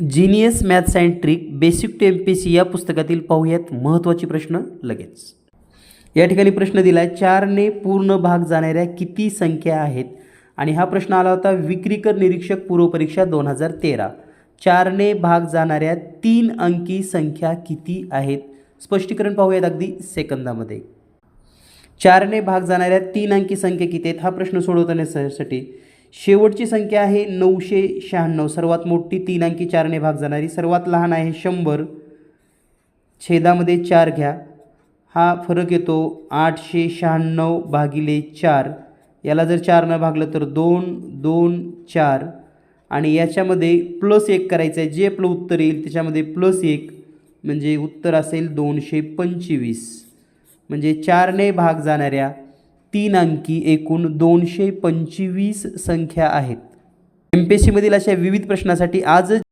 Genius maths and trick basic to M P C या पुस्तकातील पाहूयात महत्त्वाचे प्रश्न लगेच. या ठिकाणी प्रश्न दिला आहे चारने पूर्ण भाग जाणाऱ्या किती संख्या आहेत? आणि हा प्रश्न आला होता विक्रीकर निरीक्षक पूर्वपरीक्षा दोन हजार तेरा. चारने भाग जाणाऱ्या तीन अंकी संख्या किती आहेत? स्पष्टीकरण पाहूयात अगदी सेकंदामध्ये. चारने भाग जाणाऱ्या तीन अंकी संख्या किती आहेत? हा प्रश्न सोडवण्यासाठी शेवटची संख्या आहे नऊशे शहाण्णव. सर्वात मोठी तीन अंकी चारने भाग जाणारी. सर्वात लहान आहे शंभर. छेदामध्ये चार घ्या. हा फरक येतो आठशे शहाण्णव भागिले चार. याला जर चारनं भागलं तर दोन दोन चार. आणि याच्यामध्ये प्लस एक करायचं आहे. जे आपलं उत्तर येईल त्याच्यामध्ये प्लस एक म्हणजे उत्तर असेल दोनशे पंचवीस. म्हणजे चारने भाग जाणाऱ्या तीन अंकी एकूण दोनशे पंचवीस संख्या आहेत. एम पी एस सीमधील अशा विविध प्रश्नासाठी आजच